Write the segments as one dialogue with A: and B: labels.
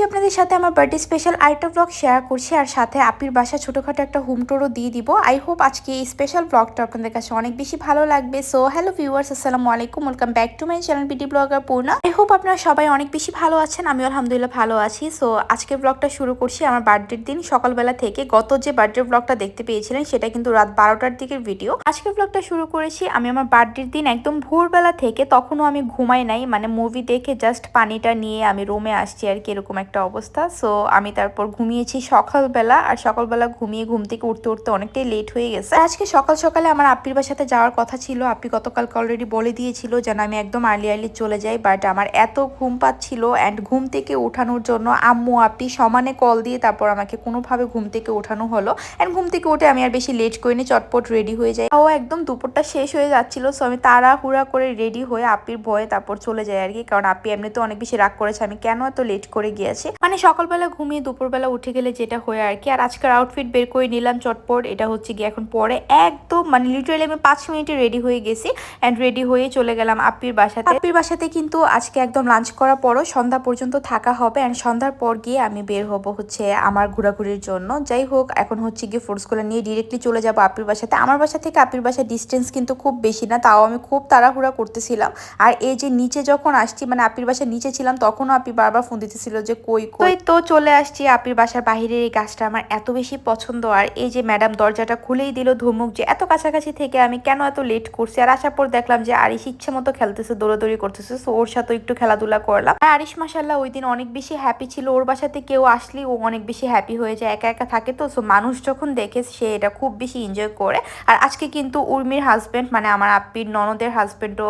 A: আজকে আপনাদের সাথে আমার বার্থডে স্পেশাল আরেকটা ব্লগ শেয়ার করছি, আর সাথে আপির বাসা ছোটোখাটো একটা হোম টোরও দিয়ে দিব। আই হোপ আজকে এই স্পেশাল ব্লগটা আপনাদের কাছে অনেক বেশি ভালো লাগবে। সো হ্যালো ভিউয়ার্স আসসালামু আলাইকুম welcome back to my channel BD blogger Purna I hope আপনারা সবাই অনেক বেশি ভালো আছেন আমি আলহামদুলিল্লাহ ভালো আছি। সো আজকের ব্লগটা শুরু করছি আমার বার্থডের দিন সকালবেলা থেকে। গত যে বার্থডে ব্লগটা দেখতে পেয়েছিলেন, সেটা কিন্তু রাত বারোটার দিকের ভিডিও আজকের ব্লগটা শুরু করেছি আমি আমার বার্থডের দিন একদম ভোরবেলা থেকে, তখনও আমি ঘুমাই নাই। মানে মুভি দেখে জাস্ট পানিটা নিয়ে আমি রুমে আসছি আর কি, এরকম একটা অবস্থা। সো আমি তারপর ঘুমিয়েছি সকালবেলা আর সকালবেলা ঘুমিয়ে ঘুম থেকে উঠতে উঠতে অনেকটাই লেট হয়ে গেছে। আজকে সকাল সকালে আমার আপ্পির বাসাতে যাওয়ার কথা ছিল। আপ্পি গতকালকে অলরেডি বলে দিয়েছিল যেন আমি একদম আর্লি আর্লি চলে যাই বাট আমার এত ঘুম পাচ্ছিল অ্যান্ড ঘুম থেকে ওঠানোর জন্য আম্মু, আপ্পি সমানে কল দিয়ে তারপর আমাকে কোনোভাবে ঘুম থেকে ওঠানো হলো। অ্যান্ড ঘুম থেকে উঠে আমি আর বেশি লেট করিনি, চটপট রেডি হয়ে যাই। ও একদম দুপুরটা শেষ হয়ে যাচ্ছিল সো আমি তাড়াহুড়া করে রেডি হয়ে আপির ভয়ে তারপর চলে যাই আর কি। কারণ আপ্পি এমনিতে অনেক বেশি রাগ করেছে, আমি কেন এত লেট করে গিয়েছি? মানে সকালবেলা ঘুমিয়ে দুপুরবেলা উঠে গেলে যেটা হয় আর কি, আর আজকের আউটফিট বের করে নিলাম চটপট, এটা হচ্ছে গিয়ে এখন পরে। একদম মানে লিটারেলি আমি পাঁচ মিনিটে রেডি হয়ে গেছি অ্যান্ড রেডি হয়ে চলে গেলাম আপ্পির বাসাতে। আপ্পির বাসাতে কিন্তু আজকে একদম লাঞ্চ করার পরও সন্ধ্যা পর্যন্ত থাকা হবে অ্যান্ড সন্ধ্যার পর গিয়ে আমি বের হব হচ্ছে আমার ঘোরাঘুরির জন্য। যাই হোক, এখন হচ্ছে গিয়ে ফোর্সগুলো নিয়ে ডিরেক্টলি চলে যাব আপির বাসাতে। আমার বাসা থেকে আপির বাসার ডিস্টেন্স কিন্তু খুব বেশি না, তাও আমি খুব তাড়াহুড়া করতেছিলাম। আর এই যে নিচে যখন আসছি মানে আপির বাসার নিচে ছিলাম, তখনও আপি বারবার ফোন দিতেছিল যে কই কই? তো চলে আসছি আপির বাসার বাহিরের এই গাছটা আমার এত বেশি পছন্দ আর এই যে ম্যাডাম দরজাটা খুলেই দিল ধমুক যে এত কাছাকাছি থেকে আমি কেন এত লেট করছি? আর আসার পর দেখলাম যে আরিশ ইচ্ছে মতো খেলতেছে দৌড়াদৌড়ি করতেছে। সো ওর সাথে একটু খেলাধুলা করলাম। আর আরিশ মাসাল্লাহ ওই দিন অনেক বেশি হ্যাপি ছিল। ওর বাসাতে কেউ আসলেই ও অনেক বেশি হ্যাপি হয়ে যায় একা একা থাকে তো। সো মানুষ যখন দেখে সে এটা খুব বেশি এনজয় করে। আর আজকে কিন্তু উর্মির হাজবেন্ড মানে আমার আপ্পির ননদের হাজবেন্ডও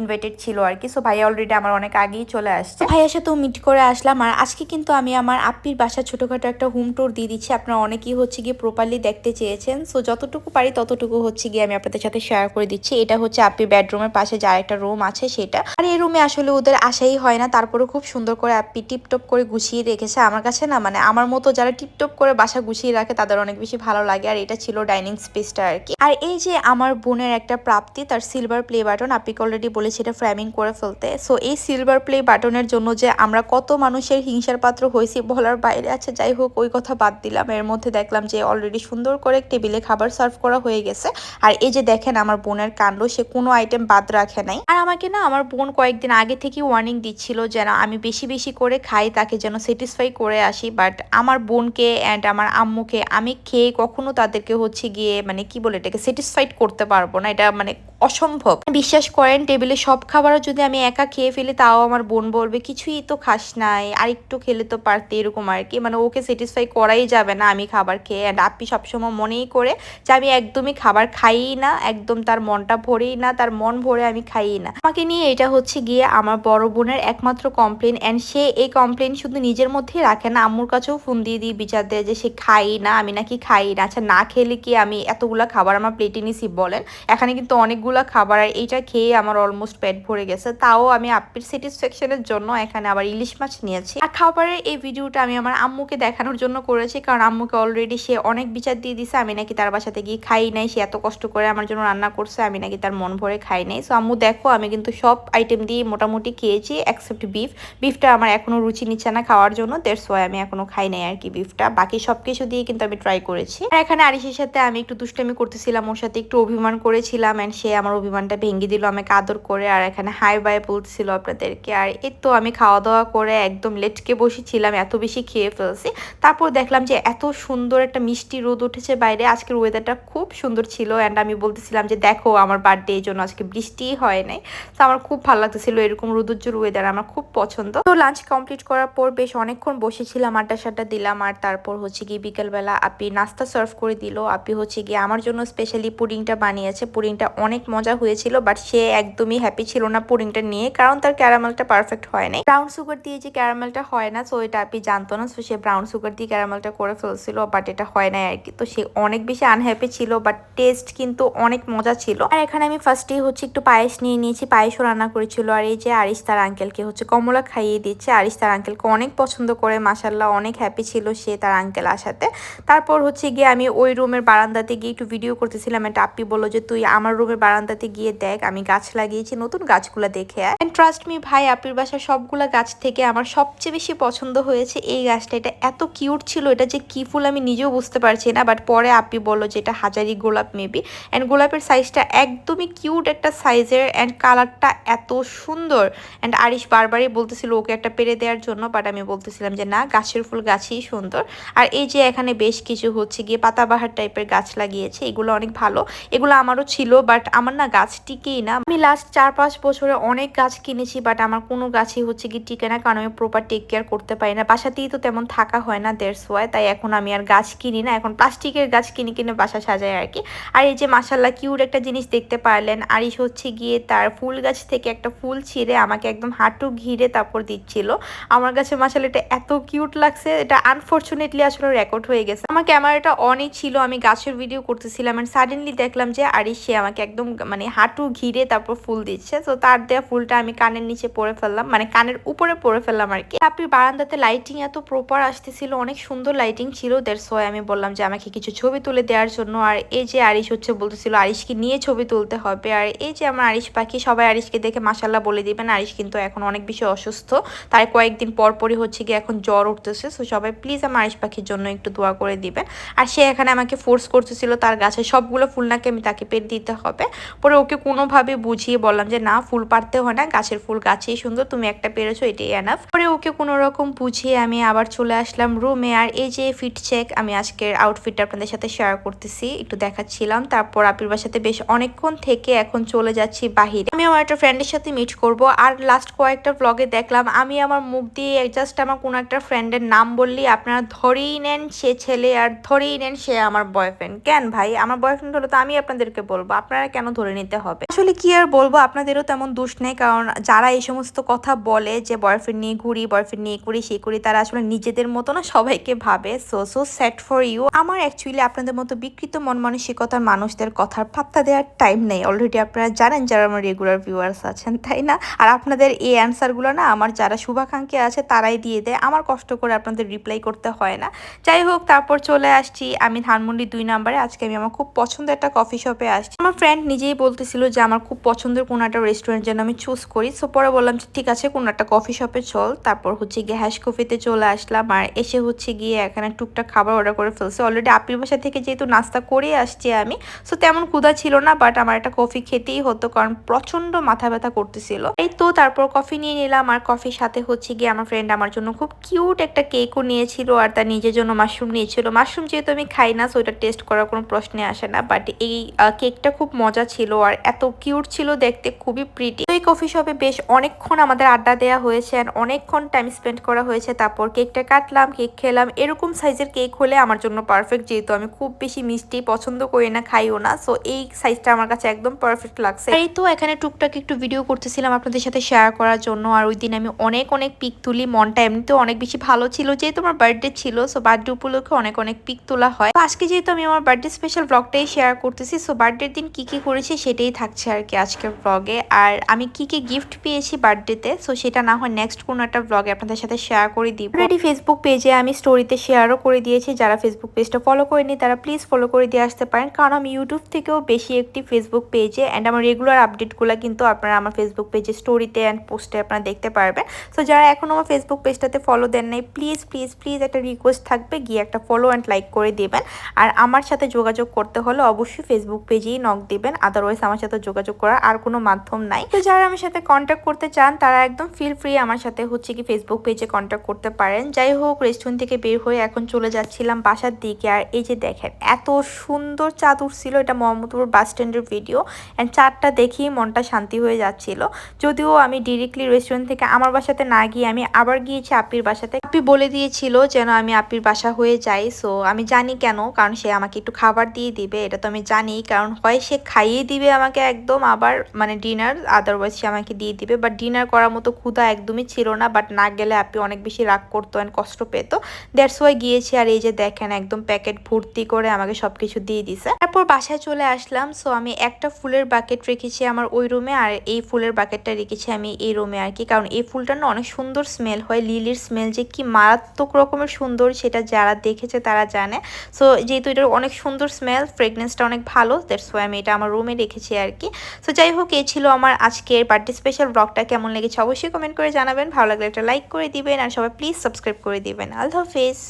A: ইনভাইটেড ছিল আর কি। সো ভাইয়া অলরেডি আমার অনেক আগেই চলে আসছে। ভাইয়ার সাথেও মিট করে আসলাম। আর আজকে কিন্তু আমি আমার আপ্পির বাসা ছোটখাটো একটা হোম ট্যুর দিয়ে দিচ্ছি। আপনারা অনেকেই হচ্ছে গিয়ে প্রপারলি দেখতে চেয়েছেন। সো যতটুকু পারি ততটুকু হচ্ছে গিয়ে আমি আপনাদের সাথে শেয়ার করে দিচ্ছি। এটা হচ্ছে আপ্পির বেডরুমের পাশে যার একটা রুম আছে সেটা। আর এই রুমে আসলে ওদের আশাই হয় না। তারপরে খুব সুন্দর করে আপ্পি টিপটপ করে গুছিয়ে রেখেছে আমার কাছে না। মানে আমার মতো যারা টিপটপ করে বাসা গুছিয়ে রাখে তাদের অনেক বেশি ভালো লাগে। আর এটা ছিল ডাইনিং স্পেসটা আর কি। আর এই যে আমার বোনের একটা প্রাপ্তি, তার সিলভার প্লে বাটন আপিকে অলরেডি বলেছি এটা ফ্রেমিং করে ফেলতে। সো এই সিলভার প্লে বাটনের জন্য যে আমরা কত মানুষের হিংসার পাত্র হয়েছি বলার বাইরে। আছে যাই হোক, ওই কথা বাদ দিলাম। এর মধ্যে দেখলাম যে অলরেডি সুন্দর করে টেবিলে খাবার সার্ভ করা হয়ে গেছে। আর এই যে দেখেন, আমার বোনের কাণ্ড, সে কোনো আইটেম বাদ রাখে নাই। আর আমাকে না, আমার বোন কয়েকদিন আগে থেকে ওয়ার্নিং দিচ্ছিল যেন আমি বেশি বেশি করে খাই, তাকে যেন স্যাটিসফাই করে আসি। বাট আমার বোনকে অ্যান্ড আমার আম্মুকে আমি খেয়ে কখনো তাদেরকে হচ্ছে গিয়ে মানে কি বলে এটাকে স্যাটিসফাইড করতে পারব না। এটা মানে অসম্ভব। বিশ্বাস করেন, টেবিলে সব খাবারও যদি আমি একা খেয়ে ফেলি, তাও আমার বোন বলবে, কিছুই তো খাস নাই আর একটু খেলে তো পারতে, এরকম আর কি। মানে ওকে স্যাটিসফাই করাই যাবে না আমি খাবার খেয়ে। অ্যান্ড আপনি সবসময় মনেই করে যে আমি একদমই খাবার খাই না, একদম তার মনটা ভরেই না, তার মন ভরে আমি খাই না। আমাকে নিয়ে এটা হচ্ছে গিয়ে আমার বড় বোনের একমাত্র কমপ্লেন অ্যান্ড সে এই কমপ্লেন শুধু নিজের মধ্যেই রাখে না, আম্মুর কাছেও ফোন দিয়ে দিয়ে বিচার দেয় যে সে খাই না, আমি নাকি খাই না। আচ্ছা না খেলে কি আমি এতগুলা খাবার আমার প্লেটে নিছি বলেন? এখানে কিন্তু অনেকগুলো খাবার আর এইটা খেয়ে আমার অলমোস্ট পেট ভরে গেছে, তাও আমি আপ্পির স্যাটিসফ্যাকশনের জন্য এখানে আবার ইলিশ মাছ নিয়েছি। আর খাবারের এই ভিডিওটা আমি আমার আম্মুকে দেখানোর জন্য করেছি, কারণ আম্মুকে অলরেডি সে অনেক বিচার দিয়ে দিছে, আমি নাকি তার বাসাতে গিয়ে খাই নাই, সে এত কষ্ট করে আমার জন্য রান্না করছে, আমি নাকি তার মন ভরে খাই নাই। সো আম্মু দেখো, আমি কিন্তু সব আইটেম দিয়ে মোটামুটি খেয়েছি অ্যাকসেপ্ট বিফ বিফটা আমার এখনও রুচি নিচ্ছে না খাওয়ার জন্য দেড় ওয়াই আমি এখনও খাই নাই আর কি বিফটা বাকি সব কিছু দিয়ে কিন্তু আমি ট্রাই করেছি। আর এখানে আরিসের সাথে আমি একটু দুষ্টামি করতেছিলাম, ওর সাথে একটু অভিমান করেছিলাম অ্যান্ড সে আমার অভিমানটা ভেঙে দিল, আমাকে আদর করে, আর এখানে হাই বাই বলছিল আপনাদেরকে। আর এই তো আমি খাওয়া দাওয়া করে একদম লেটকে বসেছিলাম, এত বেশি খেয়ে ফেলছি। তারপর দেখলাম যে এত সুন্দর একটা মিষ্টি রোদ উঠেছে বাইরে। আজকের ওয়েদারটা খুব সুন্দর ছিল অ্যান্ড আমি বলতেছিলাম যে, দেখো, আমার বার্থডে এই জন্য আজকে বৃষ্টি হয় নাই। তো আমার খুব ভালো লাগতেছিল এরকম রোদুজ্জোর ওয়েদার আমার খুব পছন্দ। তো লাঞ্চ কমপ্লিট করার পর বেশ অনেকক্ষণ বসেছিলাম আড্ডা সাড্ডা দিলাম, আর তারপর হচ্ছে গিয়ে বিকেলবেলা আপি নাস্তা সার্ভ করে দিল। আপি হচ্ছে গিয়ে আমার জন্য স্পেশালি পুডিংটা বানিয়েছে। পুডিংটা অনেক মজা হয়েছিল বাট সে একদমই হ্যাপি ছিল না পুডিংটা নিয়ে, কারণ তার ক্যারামেলটা পারফেক্ট হয় নাই। ব্রাউন সুগার দিয়ে যে ক্যারামেলটা হয় না সো এটা আপনি জানতো না সো সে ব্রাউন সুগার দিয়ে ক্যারামেলটা করে ফেলছিল বাট এটা হয় নাই আর কি। তো সে অনেক বেশি আনহ্যাপি ছিল বাট টেস্ট কিন্তু অনেক মজা ছিল। আর এখানে আমি ফার্স্টেই হচ্ছে একটু পায়েস নিয়ে নিয়েছি, পায়েসও রান্না করেছিল, আর এই যে আরিস তার আঙ্কেলকে হচ্ছে কমলা খাইয়ে দিচ্ছে। আরিস তার আঙ্কেলকে অনেক পছন্দ করে মাসাল্লাহ অনেক হ্যাপি ছিল সে তার আঙ্কেল আসাতে। তারপর হচ্ছে গিয়ে আমি ওই রুমের বারান্দাতে গিয়ে একটু ভিডিও করতেছিলাম এটা আপনি বলল যে, তুই আমার রুমের বারান্দাতে গিয়ে দেখ, আমি গাছ লাগিয়েছি, নতুন গাছগুলো দেখে অ্যান্ড ট্রাস্ট মি ভাই, আপির বাসার সবগুলা গাছ থেকে আমার সবচেয়ে বেশি পছন্দ হয়েছে এই গাছটা। এটা এত কিউট ছিল, এটা যে কি ফুল আমি নিজেও বুঝতে পারছি না বাট পরে আপি বলল যে এটা হাজারি গোলাপ মেবি অ্যান্ড গোলাপের সাইজটা একদমই কিউট একটা সাইজের অ্যান্ড কালারটা এত সুন্দর। অ্যান্ড আরিশ বারবারই বলতেছিল ওকে একটা পেরে দেওয়ার জন্য বাট আমি বলতেছিলাম যে না, গাছের ফুল গাছই সুন্দর। আর এই যে এখানে বেশ কিছু হচ্ছে গিয়ে পাতাবাহার টাইপের গাছ লাগিয়েছে, এগুলো অনেক ভালো। এগুলো আমারও ছিল বাট আমার না গাছ টিকেই না। আমি লাস্ট চার পাঁচ বছরে অনেক গাছ কিনেছি বাট আমার কোনো গাছই হচ্ছে কি টিকে না, কারণ আমি প্রপার টেক কেয়ার করতে পারি না। বাসাতেই তো তেমন থাকা হয় না দেড়শো তাই এখন আমি আর গাছ কিনি না, এখন প্লাস্টিকের গাছ কিনে কিনে বাসা সাজাই আর কি। আর এই যে মাসাল্লাহ কিউট একটা জিনিস দেখতে পারলেন, আরিশ হচ্ছে গিয়ে তার ফুল গাছ থেকে একটা ফুল ছিঁড়ে আমাকে একদম হাঁটু ঘিরে তারপর দিচ্ছিল। আমার কাছে মাসাল এটা এত কিউট লাগছে, এটা আনফর্চুনেটলি আসলে রেকর্ড হয়ে গেছে। আমার ক্যামেরাটা অনেক ছিল, আমি গাছের ভিডিও করতেছিলাম সাডেনলি দেখলাম যে আরিশ, সে আমাকে একদম মানে হাঁটু ঘিরে তারপর ফুল দিচ্ছে। তো তার দেওয়া ফুলটা আমি কানের নিচে পরে ফেললাম মানে কানের উপরে পরে ফেললাম আর কি। আপনি বারান্দাতে লাইটিং এত প্রপার আসতেছিল, অনেক সুন্দর লাইটিং ছিল দ্যাটস ওয়াই আমি বললাম যে আমাকে কিছু ছবি তুলে দেওয়ার জন্য। আর এই যে আরিশ হচ্ছে বলতেছিল, আরিশকে নিয়ে ছবি তুলতে হবে। আর এই যে আমার আরিশ পাখি, সবাই আরিশকে দেখে মাসাল্লাহ বলে দিবেন, আরিশ কিন্তু এখন অনেক বেশি অসুস্থ। তার কয়েকদিন পর পরই হচ্ছে গিয়ে এখন জ্বর উঠতেছে। সো সবাই প্লিজ আমার আরিশ পাখির জন্য একটু দোয়া করে দিবেন। আর সে এখানে আমাকে ফোর্স করতেছিল, তার গাছে সবগুলো ফুল নাকি আমি তাকে পেট দিতে হবে। পরে ওকে কোনোভাবে বুঝিয়ে বললাম যে, না, ফুল পারতে হয় না, গাছের ফুল গাছেই সুন্দর, তুমি একটা পেরেছ, এটাই এনাফ পরে ওকে কোনো রকম বুঝিয়ে আমি আবার চলে আসলাম রুমে আর এই যে ফিট চেক আমি আজকের আউটফিটটা আপনাদের সাথে শেয়ার করতেছি, একটু দেখাচ্ছিলাম। তারপর আপির বাসাতে বেশ অনেকক্ষণ থেকে এখন চলে যাচ্ছি বাহিরে। আমি আমার একটা ফ্রেন্ডের সাথে মিট করব, আর লাস্ট কয়েকটা ব্লগে দেখলাম, আমি আমার মুখ দিয়ে জাস্ট আমার কোনো একটা ফ্রেন্ডের নাম বললি আপনারা ধরেই নেন সে ছেলে, আর ধরেই নেন সে আমার বয়ফ্রেন্ড কেন ভাই? আমার বয়ফ্রেন্ড হলো তো আমি আপনাদেরকে বলব। আপনারা কেন ধরে নিতে হবে। আসলে কি আর বলব, আপনাদেরও তেমন দোষ নেই। কারণ যারা এই সমস্ত কথা বলে যে বয়ফ্রেন্ড নিয়ে ঘুরি বয়ফ্রেন্ড নিয়ে করি সে করি, তারা আসলে নিজেদের মতো না, সবাইকে ভাবে। So so set for you আমার অ্যাকচুয়ালি আপনাদের মতো বিকৃত মন মানসিকতার মানুষদের কথার পাত্তা দেওয়ার টাইম নেই। অলরেডি আপনারা জানেন যারা আমার রেগুলার ভিউয়ার্স আছেন, তাই না? আর আপনাদের এই অ্যান্সারগুলো না, আমার যারা শুভাকাঙ্ক্ষী আছে, তারাই দিয়ে দেয়। আমার কষ্ট করে আপনাদের রিপ্লাই করতে হয় না। যাই হোক, তারপর চলে আসছি। আমি ধানমন্ডি দুই নাম্বারে। আজকে আমি আমার খুব পছন্দের একটা কফি শপে আসছি। আমার ফ্রেন্ড নিজেই বলতেছিল যে আমার খুব পছন্দের কোনো একটা রেস্টুরেন্ট যেন আমি চুজ করি। সো পরে বললাম যে, ঠিক আছে, কোনো একটা কফি শপে চল। তারপর হচ্ছে গিয়ে হ্যাশ কফিতে চলে আসলাম। আর এসে হচ্ছে গিয়ে এখানে টুকটাক খাবার অর্ডার করে ফেলছে। অলরেডি আপির বাসা থেকে যেহেতু নাস্তা করে আসছি আমি সো তেমন ক্ষুধা ছিল না বাট আমার একটা কফি খেতেই হতো, কারণ প্রচণ্ড মাথা ব্যথা করতেছিল। এই তো তারপর কফি নিয়ে নিলাম। আর কফির সাথে হচ্ছে গিয়ে আমার ফ্রেন্ড আমার জন্য খুব কিউট একটা কেকও নিয়েছিল। আর তার নিজের জন্য মাশরুম নিয়েছিল। মাশরুম যেহেতু আমি খাই না সো এটা টেস্ট করার কোনো প্রশ্নে আসে না। বাট এই কেকটা খুব মজা ছিল আর এত কিউট ছিল দেখতে, খুবই প্রিটি এই কফি শপে বেশ অনেকক্ষণ আমাদের আড্ডা দেওয়া হয়েছে আর অনেকক্ষণ টাইম স্পেন্ড করা হয়েছে। তারপর কেকটা কাটলাম কেক খেলাম। এরকম সাইজের কেক হলে আমার জন্য পারফেক্ট যেহেতু আমি খুব বেশি মিষ্টি পছন্দ করি না, খাইও না। সো এই সাইজটা আমার কাছে একদম পারফেক্ট লাগছে। এই তো এখানে টুকটাক একটু ভিডিও করতেছিলাম আপনাদের সাথে শেয়ার করার জন্য। আর ওই দিন আমি অনেক অনেক পিক তুলি। মনটা এমনিতেও অনেক বেশি ভালো ছিল, যেহেতু আমার বার্থডে ছিল। সো বার্থডে উপলক্ষে অনেক অনেক পিক তোলা হয়। আজকে যেহেতু আমি আমার বার্থডে স্পেশাল ব্লগটাই শেয়ার করতেছি সো বার্থডের দিন কি কি করেছি সেটাই থাকছে আর কি আজকের ব্লগে আর আমি কি কি গিফট পেয়েছি বার্থডেতে সো সেটা না হয় নেক্সট কোনো একটা ব্লগে আপনাদের সাথে শেয়ার করে দিব। অলরেডি ফেসবুক পেজে আমি স্টোরিতে শেয়ারও করে দিয়েছি, যারা ফেসবুক পেজটা ফলো করেনি তারা প্লিজ ফলো করে দিয়ে আসতে পারেন, কারণ আমি ইউটিউব থেকেও বেশি একটি ফেসবুক পেজে অ্যান্ড আমার রেগুলার আপডেটগুলো কিন্তু আপনারা আমার ফেসবুক পেজে স্টোরিতে অ্যান্ড পোস্টে আপনারা দেখতে পারবেন। সো যারা এখন আমার ফেসবুক পেজটাতে ফলো দেন নাই প্লিজ প্লিজ প্লিজ একটা রিকোয়েস্ট থাকবে, গিয়ে একটা ফলো অ্যান্ড লাইক করে দেবেন। আর আমার সাথে যোগাযোগ করতে হলে অবশ্যই ফেসবুক পেজেই নক দিবেন আদারওয়াইজ আমার সাথে যোগাযোগ করার আর কোনো মাধ্যম নাই। তো যারা আমার সাথে কন্ট্যাক্ট করতে চান, তারা একদম ফিল ফ্রি আমার সাথে হচ্ছে কি ফেসবুক পেজে কন্ট্যাক্ট করতে পারেন। যাই হোক রেস্টুরেন্ট থেকে বের হয়ে এখন চলে যাচ্ছিলাম বাসার দিকে। আর এই যে দেখেন, এত সুন্দর চাঁদ উঠছিল এটা মোহাম্মদপুর বাস স্ট্যান্ডের ভিডিও অ্যান্ড চাঁদটা দেখেই মনটা শান্তি হয়ে যাচ্ছিল। যদিও আমি ডিরেক্টলি রেস্টুরেন্ট থেকে আমার বাসাতে না গিয়ে আমি আবার গিয়েছি আপির বাসাতে। আপি বলে দিয়েছিল যেন আমি আপির বাসা হয়ে যাই। সো আমি জানি কেন? কারণ সে আমাকে একটু খাবার দিয়ে দিবে, এটা তো আমি জানি। কারণ হয় সে খাইয়ে দিবে আমাকে একদম আবার মানে ডিনার আদারওয়াইজ সে আমাকে দিয়ে দিবে। বাট ডিনার করার মতো ক্ষুধা একদমই ছিল না বাট না গেলে আপনি অনেক বেশি রাগ করতো অ্যান্ড কষ্ট পেতো। দ্যাটস ওয়াই গিয়েছি আর এই যে দেখেন একদম প্যাকেট ভর্তি করে আমাকে সব কিছু দিয়ে দিছে। তারপর বাসায় চলে আসলাম। সো আমি একটা ফুলের বাকেট রেখেছি আমার ওই রুমে আর এই ফুলের বাকেটটা রেখেছি আমি এই রুমে আর কি। কারণ এই ফুলটা না অনেক সুন্দর স্মেল হয় লিলির স্মেল যে কি মারাত্মক রকমের সুন্দর সেটা যারা দেখেছে তারা জানে। সো যেহেতু এটার অনেক সুন্দর স্মেল ফ্রেগনেন্সটা অনেক ভালো দ্যাটস ওয়াই আমি এটা আমার রুমে রুমে রেখেছি আর কি সো যাই হোক এ ছিল আমার আজকের বার্থডে স্পেশাল ব্লগটা কেমন লেগেছে অবশ্যই কমেন্ট করে জানাবেন। ভালো লাগলে একটা লাইক করে দিবেন। আর সবাই প্লিজ সাবস্ক্রাইব করে দিবেন। আল্লাহ হাফেজ